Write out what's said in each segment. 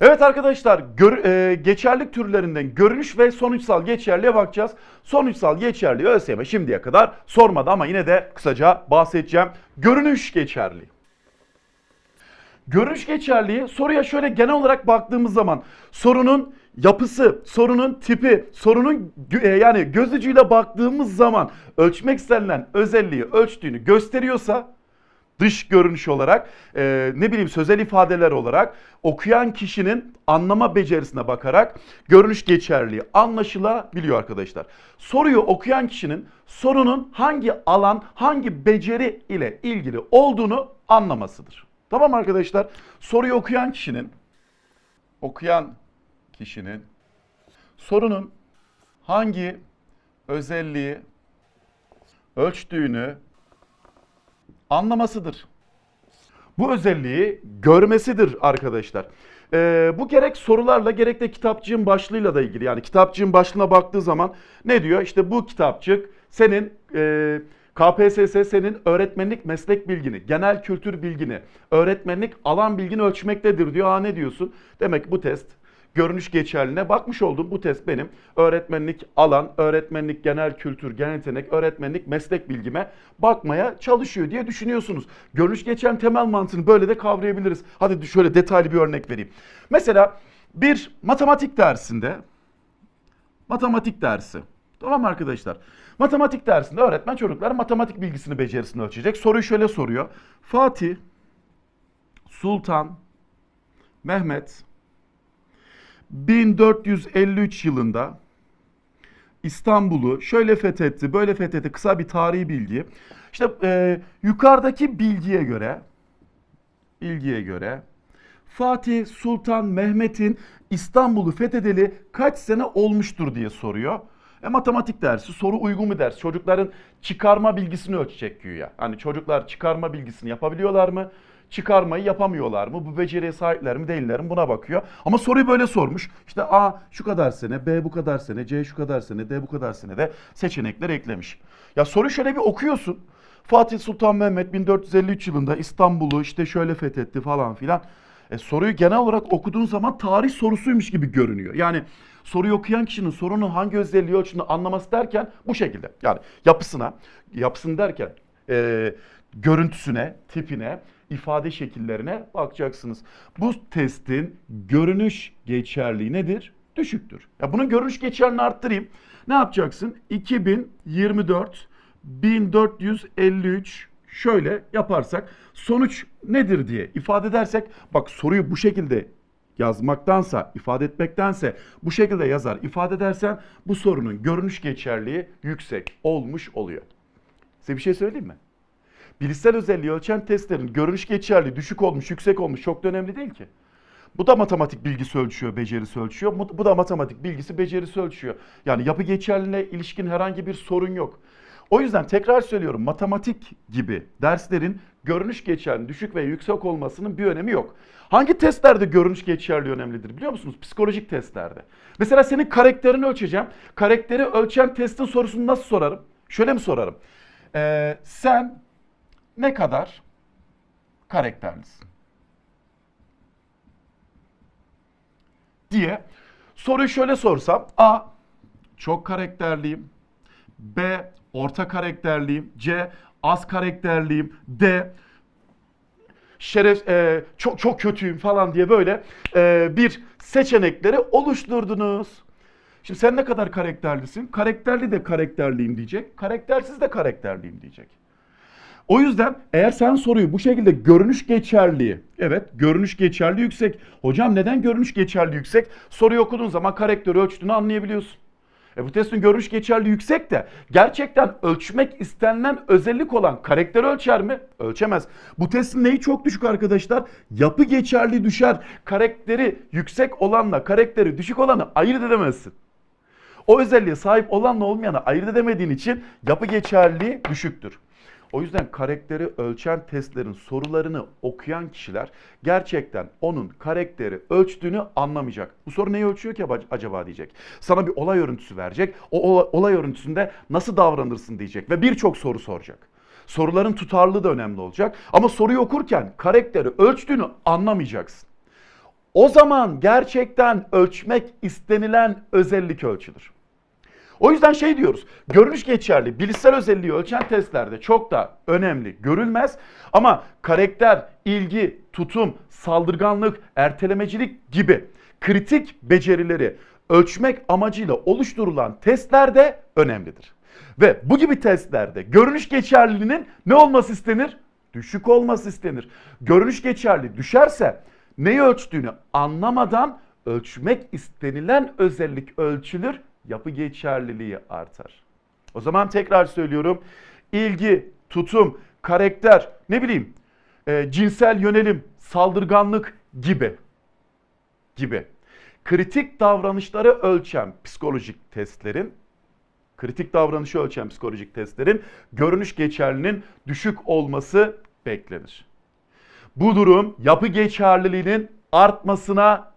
Evet arkadaşlar gör- e, geçerlik türlerinden görünüş ve sonuçsal geçerliğe bakacağız. Sonuçsal geçerliği ÖSYM şimdiye kadar sormadı ama yine de kısaca bahsedeceğim. Görünüş geçerliği. Görünüş geçerliği soruya şöyle genel olarak baktığımız zaman sorunun yapısı, sorunun tipi, sorunun e, yani göz ucuyla baktığımız zaman ölçmek istenilen özelliği ölçtüğünü gösteriyorsa dış görünüş olarak e, ne bileyim sözel ifadeler olarak okuyan kişinin anlama becerisine bakarak görünüş geçerliği anlaşılabiliyor arkadaşlar. Soruyu okuyan kişinin sorunun hangi alan, hangi beceri ile ilgili olduğunu anlamasıdır. Tamam arkadaşlar? Soruyu okuyan kişinin okuyan kişinin sorunun hangi özelliği ölçtüğünü anlamasıdır. Bu özelliği görmesidir arkadaşlar. Ee, bu gerek sorularla gerek de kitapçığın başlığıyla da ilgili. Yani kitapçığın başlığına baktığı zaman ne diyor? İşte bu kitapçık senin e, KPSS senin öğretmenlik meslek bilgini, genel kültür bilgini, öğretmenlik alan bilgini ölçmektedir diyor. Aa ne diyorsun? Demek ki bu test görünüş geçerliğine bakmış oldum. Bu test benim öğretmenlik alan, öğretmenlik genel kültür, genel yetenek, öğretmenlik meslek bilgime bakmaya çalışıyor diye düşünüyorsunuz. Görünüş geçen temel mantığını böyle de kavrayabiliriz. Hadi şöyle detaylı bir örnek vereyim. Mesela bir matematik dersinde matematik dersi. Tamam arkadaşlar? Matematik dersinde öğretmen çocuklara matematik bilgisini, becerisini ölçecek. Soruyu şöyle soruyor. Fatih, Sultan, Mehmet 1453 yılında İstanbul'u şöyle fethetti, böyle fethetti. Kısa bir tarihi bilgi. İşte e, yukarıdaki bilgiye göre, bilgiye göre Fatih Sultan Mehmet'in İstanbul'u fethedeli kaç sene olmuştur diye soruyor. E, matematik dersi soru uygun mu ders? Çocukların çıkarma bilgisini ölçecek güya. Hani çocuklar çıkarma bilgisini yapabiliyorlar mı? Çıkarmayı yapamıyorlar mı? Bu beceriye sahipler mi değiller mi? Buna bakıyor. Ama soruyu böyle sormuş. İşte A şu kadar sene, B bu kadar sene, C şu kadar sene, D bu kadar sene de seçenekler eklemiş. Ya soruyu şöyle bir okuyorsun. Fatih Sultan Mehmet 1453 yılında İstanbul'u işte şöyle fethetti falan filan. E, soruyu genel olarak okuduğun zaman tarih sorusuymuş gibi görünüyor. Yani soruyu okuyan kişinin sorunun hangi özelliği ölçüldüğünü anlaması derken bu şekilde. Yani yapısına, yapısını derken e, görüntüsüne, tipine, ifade şekillerine bakacaksınız. Bu testin görünüş geçerliği nedir? Düşüktür. Ya bunun görünüş geçerliğini arttırayım. Ne yapacaksın? 2024 1453 şöyle yaparsak sonuç nedir diye ifade edersek bak soruyu bu şekilde yazmaktansa, ifade etmektense bu şekilde yazar, ifade edersen bu sorunun görünüş geçerliği yüksek olmuş oluyor. Size bir şey söyleyeyim mi? Bilişsel özelliği ölçen testlerin görünüş geçerliği düşük olmuş, yüksek olmuş çok da önemli değil ki. Bu da matematik bilgisi ölçüyor, becerisi ölçüyor. Bu da matematik bilgisi, becerisi ölçüyor. Yani yapı geçerliliğine ilişkin herhangi bir sorun yok. O yüzden tekrar söylüyorum matematik gibi derslerin görünüş geçerliği düşük ve yüksek olmasının bir önemi yok. Hangi testlerde görünüş geçerliği önemlidir biliyor musunuz? Psikolojik testlerde. Mesela senin karakterini ölçeceğim. Karakteri ölçen testin sorusunu nasıl sorarım? Şöyle mi sorarım? Ee, sen ne kadar karakterlisin? diye soruyu şöyle sorsam A çok karakterliyim. B orta karakterliyim. C az karakterliyim. D şeref e, çok çok kötüyüm falan diye böyle e, bir seçenekleri oluşturdunuz. Şimdi sen ne kadar karakterlisin? Karakterli de karakterliyim diyecek. Karaktersiz de karakterliyim diyecek. O yüzden eğer sen soruyu bu şekilde görünüş geçerliği, evet görünüş geçerliği yüksek. Hocam neden görünüş geçerliği yüksek? Soruyu okuduğun zaman karakteri ölçtüğünü anlayabiliyorsun. E bu testin görünüş geçerliği yüksek de gerçekten ölçmek istenilen özellik olan karakteri ölçer mi? Ölçemez. Bu testin neyi çok düşük arkadaşlar? Yapı geçerliği düşer. Karakteri yüksek olanla karakteri düşük olanı ayırt edemezsin. O özelliğe sahip olanla olmayanı ayırt edemediğin için yapı geçerliği düşüktür. O yüzden karakteri ölçen testlerin sorularını okuyan kişiler gerçekten onun karakteri ölçtüğünü anlamayacak. Bu soru neyi ölçüyor ki acaba diyecek. Sana bir olay örüntüsü verecek. O olay, örüntüsünde nasıl davranırsın diyecek ve birçok soru soracak. Soruların tutarlılığı da önemli olacak. Ama soruyu okurken karakteri ölçtüğünü anlamayacaksın. o zaman gerçekten ölçmek istenilen özellik ölçülür. O yüzden şey diyoruz. Görünüş geçerli, bilişsel özelliği ölçen testlerde çok da önemli görülmez. Ama karakter, ilgi, tutum, saldırganlık, ertelemecilik gibi kritik becerileri ölçmek amacıyla oluşturulan testler de önemlidir. Ve bu gibi testlerde görünüş geçerliliğinin ne olması istenir? Düşük olması istenir. Görünüş geçerli düşerse neyi ölçtüğünü anlamadan ölçmek istenilen özellik ölçülür, yapı geçerliliği artar. O zaman tekrar söylüyorum. İlgi, tutum, karakter, ne bileyim, e, cinsel yönelim, saldırganlık gibi gibi kritik davranışları ölçen psikolojik testlerin kritik davranışı ölçen psikolojik testlerin görünüş geçerliliğinin düşük olması beklenir. Bu durum yapı geçerliliğinin artmasına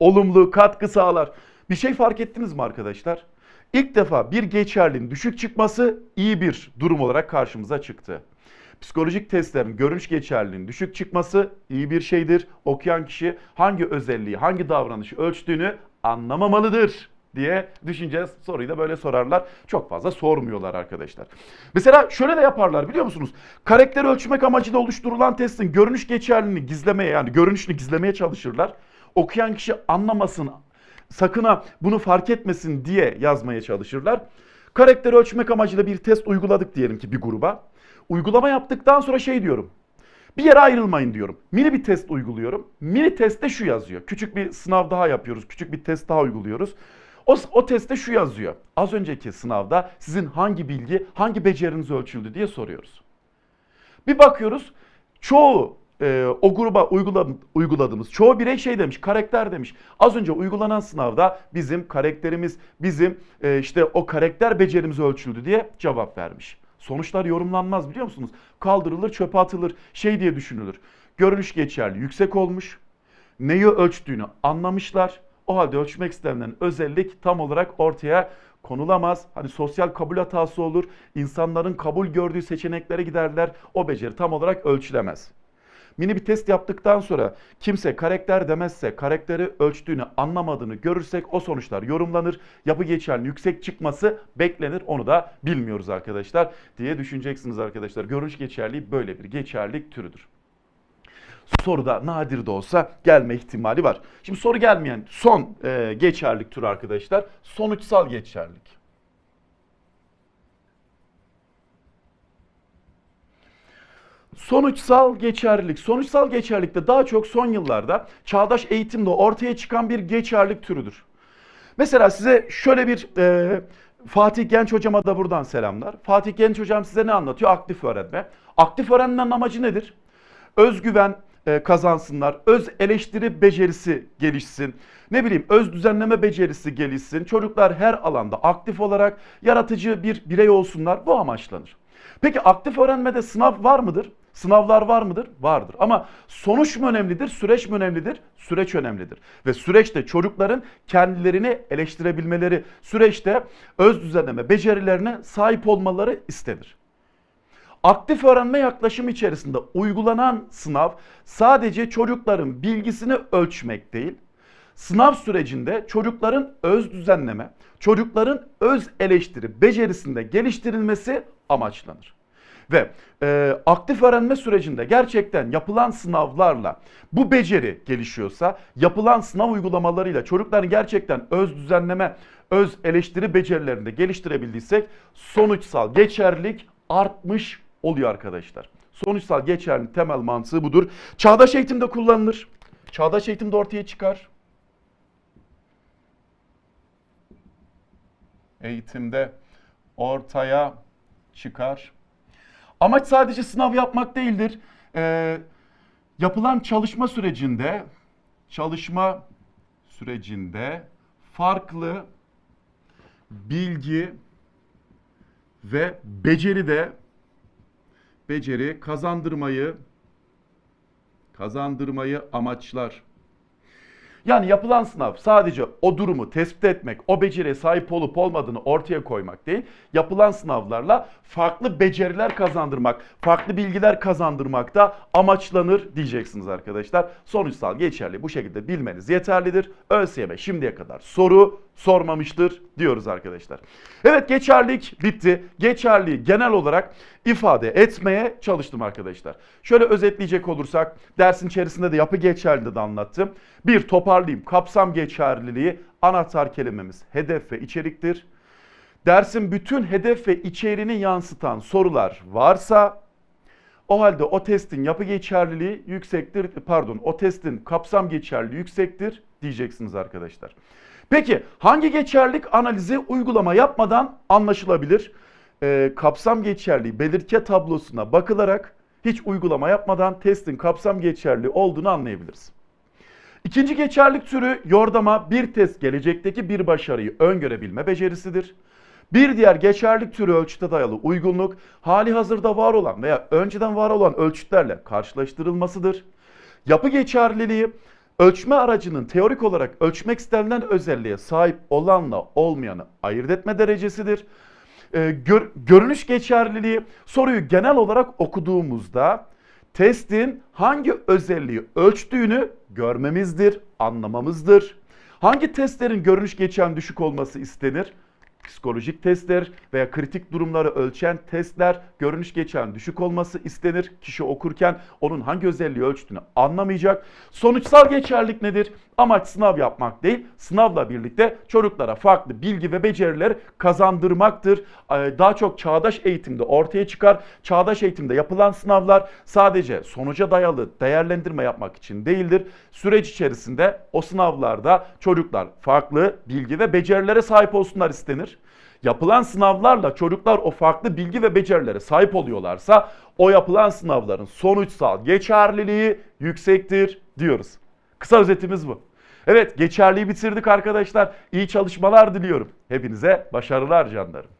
olumlu katkı sağlar. Bir şey fark ettiniz mi arkadaşlar? İlk defa bir geçerliliğin düşük çıkması iyi bir durum olarak karşımıza çıktı. Psikolojik testlerin görünüş geçerliliğinin düşük çıkması iyi bir şeydir. Okuyan kişi hangi özelliği, hangi davranışı ölçtüğünü anlamamalıdır diye düşüneceğiz. Soruyu da böyle sorarlar. Çok fazla sormuyorlar arkadaşlar. Mesela şöyle de yaparlar biliyor musunuz? Karakteri ölçmek amacıyla oluşturulan testin görünüş geçerliliğini gizlemeye yani görünüşünü gizlemeye çalışırlar. Okuyan kişi anlamasın, sakın ha bunu fark etmesin diye yazmaya çalışırlar. Karakteri ölçmek amacıyla bir test uyguladık diyelim ki bir gruba. Uygulama yaptıktan sonra şey diyorum. Bir yere ayrılmayın diyorum. Mini bir test uyguluyorum. Mini testte şu yazıyor. Küçük bir sınav daha yapıyoruz. Küçük bir test daha uyguluyoruz. O, o testte şu yazıyor. Az önceki sınavda sizin hangi bilgi, hangi beceriniz ölçüldü diye soruyoruz. Bir bakıyoruz çoğu e, o gruba uyguladım, uyguladığımız çoğu birey şey demiş, karakter demiş. Az önce uygulanan sınavda bizim karakterimiz, bizim e, işte o karakter becerimiz ölçüldü diye cevap vermiş. Sonuçlar yorumlanmaz biliyor musunuz? Kaldırılır, çöpe atılır, şey diye düşünülür. Görünüş geçerli yüksek olmuş, neyi ölçtüğünü anlamışlar. O halde ölçmek istenilen özellik tam olarak ortaya konulamaz. Hani sosyal kabul hatası olur. İnsanların kabul gördüğü seçeneklere giderler. O beceri tam olarak ölçülemez. Mini bir test yaptıktan sonra kimse karakter demezse, karakteri ölçtüğünü anlamadığını görürsek o sonuçlar yorumlanır. Yapı geçerli yüksek çıkması beklenir. Onu da bilmiyoruz arkadaşlar diye düşüneceksiniz arkadaşlar. Görünüş geçerliği böyle bir geçerlilik türüdür soruda nadir de olsa gelme ihtimali var. Şimdi soru gelmeyen son e, geçerlik tür arkadaşlar sonuçsal geçerlik. Sonuçsal geçerlilik. Sonuçsal geçerlilikte daha çok son yıllarda çağdaş eğitimde ortaya çıkan bir geçerlilik türüdür. Mesela size şöyle bir e, Fatih Genç hocama da buradan selamlar. Fatih Genç hocam size ne anlatıyor? Aktif öğrenme. Aktif öğrenmenin amacı nedir? Özgüven, e, kazansınlar. Öz eleştiri becerisi gelişsin. Ne bileyim öz düzenleme becerisi gelişsin. Çocuklar her alanda aktif olarak yaratıcı bir birey olsunlar. Bu amaçlanır. Peki aktif öğrenmede sınav var mıdır? Sınavlar var mıdır? Vardır. Ama sonuç mu önemlidir, süreç mi önemlidir? Süreç önemlidir. Ve süreçte çocukların kendilerini eleştirebilmeleri, süreçte öz düzenleme becerilerine sahip olmaları istenir. Aktif öğrenme yaklaşımı içerisinde uygulanan sınav sadece çocukların bilgisini ölçmek değil, sınav sürecinde çocukların öz düzenleme, çocukların öz eleştiri becerisinde geliştirilmesi amaçlanır. Ve e, aktif öğrenme sürecinde gerçekten yapılan sınavlarla bu beceri gelişiyorsa, yapılan sınav uygulamalarıyla çocukların gerçekten öz düzenleme, öz eleştiri becerilerinde geliştirebildiysek sonuçsal geçerlilik artmış oluyor arkadaşlar. Sonuçsal geçerli temel mantığı budur. Çağdaş eğitimde kullanılır. Çağdaş eğitimde ortaya çıkar. Eğitimde ortaya çıkar. Amaç sadece sınav yapmak değildir. Ee, yapılan çalışma sürecinde çalışma sürecinde farklı bilgi ve beceri de beceri kazandırmayı kazandırmayı amaçlar. Yani yapılan sınav sadece o durumu tespit etmek, o beceriye sahip olup olmadığını ortaya koymak değil. Yapılan sınavlarla farklı beceriler kazandırmak, farklı bilgiler kazandırmak da amaçlanır diyeceksiniz arkadaşlar. Sonuçsal geçerli bu şekilde bilmeniz yeterlidir. ÖSYM şimdiye kadar soru sormamıştır diyoruz arkadaşlar. Evet geçerlilik bitti. Geçerliği genel olarak ifade etmeye çalıştım arkadaşlar. Şöyle özetleyecek olursak dersin içerisinde de yapı geçerliliği de anlattım. Bir toparlayayım. Kapsam geçerliliği anahtar kelimemiz hedef ve içeriktir. Dersin bütün hedef ve içeriğini yansıtan sorular varsa o halde o testin yapı geçerliliği yüksektir. Pardon, o testin kapsam geçerliliği yüksektir diyeceksiniz arkadaşlar. Peki hangi geçerlilik analizi uygulama yapmadan anlaşılabilir? Ee, kapsam geçerliği belirtke tablosuna bakılarak hiç uygulama yapmadan testin kapsam geçerli olduğunu anlayabiliriz. İkinci geçerlik türü yordama bir test gelecekteki bir başarıyı öngörebilme becerisidir. Bir diğer geçerlik türü ölçüte dayalı uygunluk, hali hazırda var olan veya önceden var olan ölçütlerle karşılaştırılmasıdır. Yapı geçerliliği, ölçme aracının teorik olarak ölçmek istenilen özelliğe sahip olanla olmayanı ayırt etme derecesidir. Ee, gör- görünüş geçerliliği, soruyu genel olarak okuduğumuzda testin hangi özelliği ölçtüğünü görmemizdir, anlamamızdır. Hangi testlerin görünüş geçen düşük olması istenir? Psikolojik testler veya kritik durumları ölçen testler görünüş geçen düşük olması istenir. Kişi okurken onun hangi özelliği ölçtüğünü anlamayacak. Sonuçsal geçerlik nedir? Amaç sınav yapmak değil, sınavla birlikte çocuklara farklı bilgi ve beceriler kazandırmaktır. Ee, Daha çok çağdaş eğitimde ortaya çıkar. Çağdaş eğitimde yapılan sınavlar sadece sonuca dayalı değerlendirme yapmak için değildir. Süreç içerisinde o sınavlarda çocuklar farklı bilgi ve becerilere sahip olsunlar istenir. Yapılan sınavlarla çocuklar o farklı bilgi ve becerilere sahip oluyorlarsa o yapılan sınavların sonuçsal geçerliliği yüksektir diyoruz. Kısa özetimiz bu. Evet geçerliyi bitirdik arkadaşlar. İyi çalışmalar diliyorum. Hepinize başarılar canlarım.